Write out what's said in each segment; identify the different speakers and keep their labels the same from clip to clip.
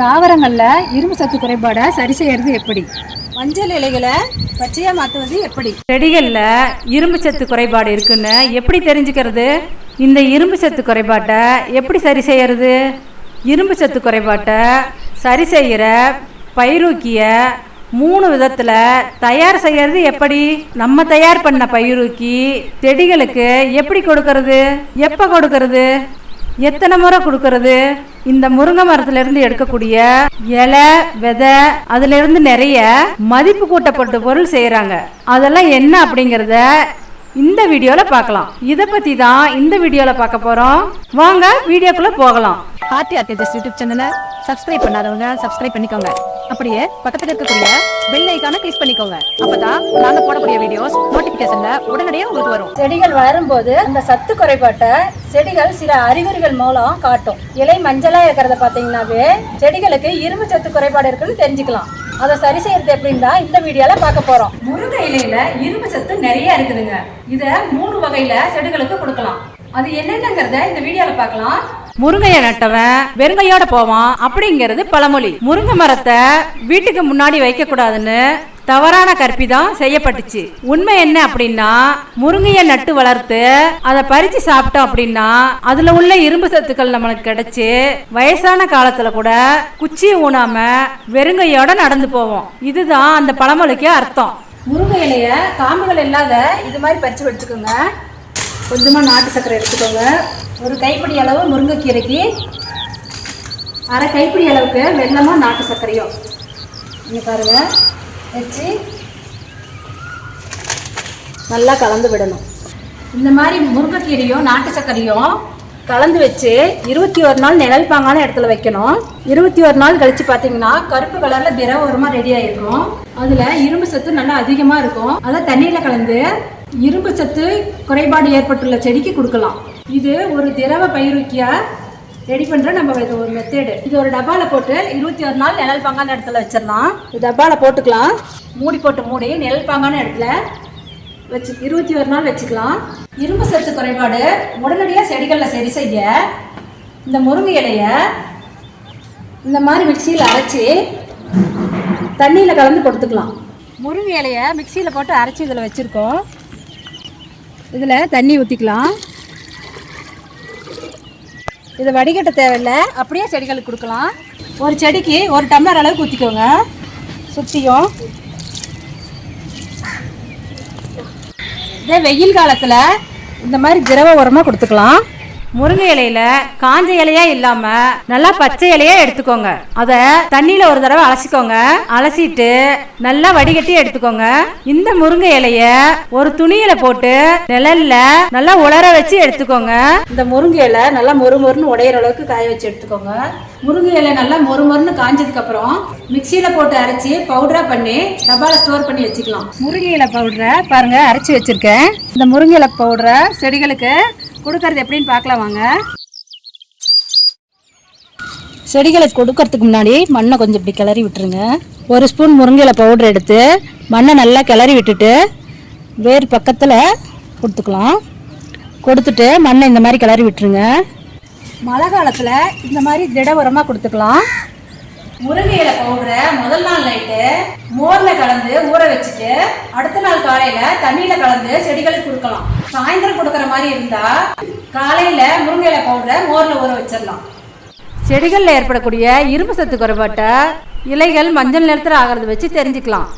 Speaker 1: தாவரங்களில் இரும்பு சத்து குறைபாடை சரி செய்யறது எப்படி? மஞ்சள் இலைகளை பச்சையாக மாற்றுவது எப்படி?
Speaker 2: செடிகளில் இரும்பு சத்து குறைபாடு இருக்குன்னு எப்படி தெரிஞ்சுக்கிறது? இந்த இரும்பு சத்து குறைபாட்டை எப்படி சரி செய்யறது? இரும்பு சத்து குறைபாட்டை சரி செய்கிற பயிரூக்கிய மூணு விதத்தில் தயார் செய்யறது எப்படி? நம்ம தயார் பண்ண பயிரூக்கி செடிகளுக்கு எப்படி கொடுக்கறது? எப்போ கொடுக்கறது? எத்தனை முறை கொடுக்கறது? இந்த முருங்கை மரத்துல இருந்து எடுக்கக்கூடிய இலை விதை அதுல இருந்து நிறைய மதிப்பு கூட்டப்பட்ட பொருள் செய்யறாங்க அதெல்லாம் என்ன அப்படிங்கறத இந்த வீடியோல பார்க்கலாம். இதை பத்தி தான் இந்த வீடியோல பார்க்க போறோம். வாங்க வீடியோக்குள்ள போகலாம்.
Speaker 3: ஆர்டிஆர் ஆர்கேஜஸ் யூடியூப் சேனலை சப்ஸ்கிரைப் பண்ணாதவங்க சப்ஸ்கிரைப் பண்ணிக்கோங்க. அப்படியே பக்கத்தில் இருக்கக்கூடிய பெல் ஐக்கான கிளிக் பண்ணிக்கோங்க. அப்பதான் நாங்க போடக்கூடிய வீடியோஸ் நோட்டிபிகேஷன்ல உடனடியாக உங்களுக்கு வரும்.
Speaker 1: செடிகள் வளரும்போது அந்த சத்து குறைபாட்டை செடிகள் சில அறிகுறிகள் மூலம் காட்டும். இலை மஞ்சளா இருக்கிறத பாத்தீங்கன்னாவே செடிகளுக்கு இரும்பு சத்து குறைபாடு இருக்குன்னு தெரிஞ்சுக்கலாம். அதை சரி செய்யறது எப்படின்னு தான் இந்த வீடியோல பார்க்க போறோம். முருங்கை இலையில இரும்பு சத்து நிறைய இருக்குதுங்க. இத மூணு வகையில செடிகளுக்கு கொடுக்கலாம். அது என்னென்னங்கிறத இந்த வீடியோல பார்க்கலாம்.
Speaker 2: முருங்கைய நட்டவன் வெறுங்கையோட போவான் அப்படிங்கிறது பழமொழி. முருங்கை மரத்தை வீட்டுக்கு முன்னாடி வைக்க கூடாதுன்னு தவறான கற்பி தான் செய்யப்பட்டுச்சு. உண்மை என்ன அப்படின்னா முருங்கைய நட்டு வளர்த்து அதை பறிச்சு சாப்பிட்டோம் அப்படின்னா அதுல உள்ள இரும்பு சத்துக்கள் நம்மளுக்கு கிடைச்சு வயசான காலத்துல கூட குச்சியை ஊனாம வெறுங்கையோட நடந்து போவோம். இதுதான் அந்த பழமொழிக்கு அர்த்தம்.
Speaker 1: முருங்கை இலைய காம்புகள் இல்லாத இது மாதிரி பறிச்சு வச்சுக்கோங்க. கொஞ்சமாக நாட்டு சர்க்கரை எடுத்துக்கோங்க. ஒரு கைப்பிடி அளவு முருங்கைக்கீரைக்கு அரை கைப்பிடி அளவுக்கு வெள்ளமாக நாட்டு சர்க்கரையும். இங்கே பாருங்கள் வச்சு நல்லா கலந்து விடணும். இந்த மாதிரி முருங்கைக்கீரையும் நாட்டு சர்க்கரையும் கலந்து வச்சு இருபத்தி ஒரு நாள் நிழல் பாங்கான இடத்துல வைக்கணும். இருபத்தி ஒரு நாள் கழிச்சு பார்த்தீங்கன்னா கருப்பு கலர்ல திரவரமா ரெடி ஆயிருக்கும். அதுல இரும்பு சத்து நல்லா அதிகமா இருக்கும். அதை தண்ணியில கலந்து இரும்பு சத்து குறைபாடு ஏற்பட்டுள்ள செடிக்கு கொடுக்கலாம். இது ஒரு திரவ பயிருக்கியாக ரெடி பண்ணுற நம்ம இது ஒரு மெத்தேடு இது ஒரு டப்பாவில் போட்டு இருபத்தி ஒரு நாள் நிழல் பாங்கான இடத்துல வச்சிடலாம். இது டப்பாவில் போட்டுக்கலாம். மூடி போட்டு மூடி நிழல் பாங்கான இடத்துல வச்சு இருபத்தி ஒரு நாள் வச்சுக்கலாம். இரும்பு சத்து குறைபாடு. உடனடியாக செடிகளில் சரி செய்ய. இந்த முருங்கை இலைய இந்த மாதிரி மிக்சியில் அரைச்சி தண்ணியில் கலந்து கொடுத்துக்கலாம். முருங்கை இலைய மிக்சியில் போட்டு அரைச்சி இதில் வச்சுருக்கோம். இதில் தண்ணி ஊற்றிக்கலாம் இதை வடிகட்ட தேவையில்லை. அப்படியே செடிகளுக்கு கொடுக்கலாம். ஒரு செடிக்கு ஒரு டம்ளர் அளவுக்கு ஊற்றிக்கோங்க சுற்றியும் இதே வெயில் காலத்தில் இந்த மாதிரி திரவ உரமாக கொடுத்துக்கலாம்.
Speaker 2: முருங்கை இலையில காஞ்ச இலையா இல்லாம நல்லா பச்சை இலையா எடுத்துக்கோங்க. அத தண்ணியில ஒரு தடவை அலசிக்கோங்க. அலசிட்டு நல்லா வடிகட்டி எடுத்துக்கோங்க. இந்த முருங்கை இலைய ஒரு துணியில போட்டு நிழல்ல நல்லா உலர வச்சு எடுத்துக்கோங்க.
Speaker 1: இந்த முருங்கை இலை நல்லா மொறு மொறுன்னு உடையிற அளவுக்கு காய வச்சு எடுத்துக்கோங்க. முருங்கை இலை நல்லா மொறு மொறுன்னு காஞ்சதுக்கு அப்புறம் மிக்சியில போட்டு அரைச்சி பவுடரா பண்ணி டப்பால ஸ்டோர் பண்ணி வச்சுக்கலாம். முருங்கை இலை பவுடரை பாருங்க அரைச்சி வச்சிருக்கேன். இந்த முருங்கை இலை பவுடரை செடிகளுக்கு கொடுக்கறது எப்படின்னு பார்க்கலாம் வாங்க. செடிகளுக்கு கொடுக்கறதுக்கு முன்னாடி மண்ணை கொஞ்சம் இப்படி கிளறி விட்டுருங்க. ஒரு ஸ்பூன் முருங்கையில பவுடர் எடுத்து மண்ணை நல்லா கிளறி விட்டுட்டு வேர் பக்கத்தில் கொடுத்துக்கலாம். கொடுத்துட்டு மண்ணை இந்த மாதிரி கிளறி விட்டுருங்க. மழை காலத்தில் இந்த மாதிரி திட உரமாக கொடுத்துக்கலாம். முருங்கையில பவுடரை முதல் நாள் நைட்டு மோரில் கலந்து ஊற வச்சுட்டு அடுத்த நாள் காலையில் தண்ணியில் கலந்து செடிகளுக்கு கொடுக்கலாம். சாயந்தரம் கொடுக்குற மாதிரி இருந்தா காலையில முருங்கையில பவுடரை மோர்ல ஊற வச்சிடலாம்.
Speaker 2: செடிகளில் ஏற்படக்கூடிய இரும்பு சத்து குறைபாட்டை இலைகள் மஞ்சள் நிறத்தில் ஆகிறது வச்சு தெரிஞ்சுக்கலாம்.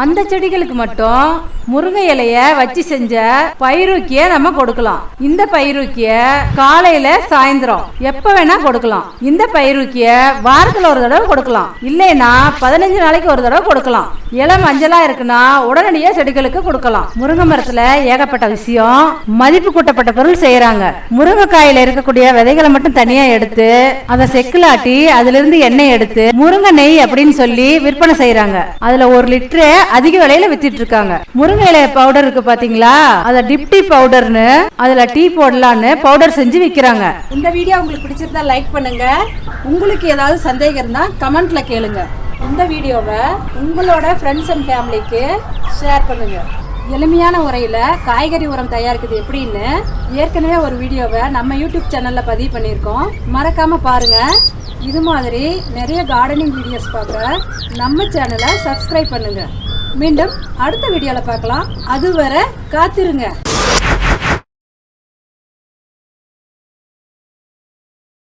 Speaker 2: அந்த செடிகளுக்கு மட்டும் முருங்கை இலைய வச்சு செஞ்ச பயிரூக்கிய நம்ம கொடுக்கலாம். இந்த பயிரூக்கிய காலையில சாயந்தரம் எப்ப வேணா கொடுக்கலாம். இந்த பயிரூக்கிய வாரத்துல ஒரு தடவை கொடுக்கலாம். இல்லைன்னா பதினஞ்சு நாளைக்கு ஒரு தடவை கொடுக்கலாம். இலை மஞ்சளா இருக்குன்னா உடனடியா செடிகளுக்கு கொடுக்கலாம். முருங்கை மரத்துல ஏகப்பட்ட விஷயம் மதிப்பு கூட்டப்பட்ட பொருள் செய்யறாங்க முருங்கைக்காயில இருக்கக்கூடிய விதைகளை மட்டும் தனியா எடுத்து அதை செக்குலாட்டி அதுல இருந்து எண்ணெய் எடுத்து முருங்கை நெய் அப்படின்னு சொல்லி விற்பனை செய்யறாங்க அதுல ஒரு லிட்டரு அதிக விலையில வித்திட்டு இருக்காங்க முருங்கை இலைய பவுடர் இருக்கு பாத்தீங்களா? அத டிப்டி பவுடர்னு அதுல டீ போடலான்னு பவுடர் செஞ்சு விக்கிறாங்க.
Speaker 1: இந்த வீடியோ உங்களுக்கு பிடிச்சிருந்தா லைக் பண்ணுங்க. உங்களுக்கு ஏதாவது சந்தேகம் இருந்தா கமெண்ட்ல கேளுங்க. இந்த வீடியோவை உங்களோட ஃப்ரெண்ட்ஸ் அண்ட் ஃபேமிலிக்கு ஷேர் பண்ணுங்க. எளிமையான முறையில் காய்கறி உரம் தயாரிக்கிறது எப்படின்னு ஏற்கனவே ஒரு வீடியோவை நம்ம யூடியூப் சேனலில் பதிவு பண்ணியிருக்கோம். மறக்காமல் பாருங்கள் இது மாதிரி நிறைய கார்டனிங் வீடியோஸ் பார்க்க நம்ம சேனலை சப்ஸ்கிரைப் பண்ணுங்கள் மீண்டும் அடுத்த வீடியோவில் பார்க்கலாம். அதுவரை காத்திருங்க.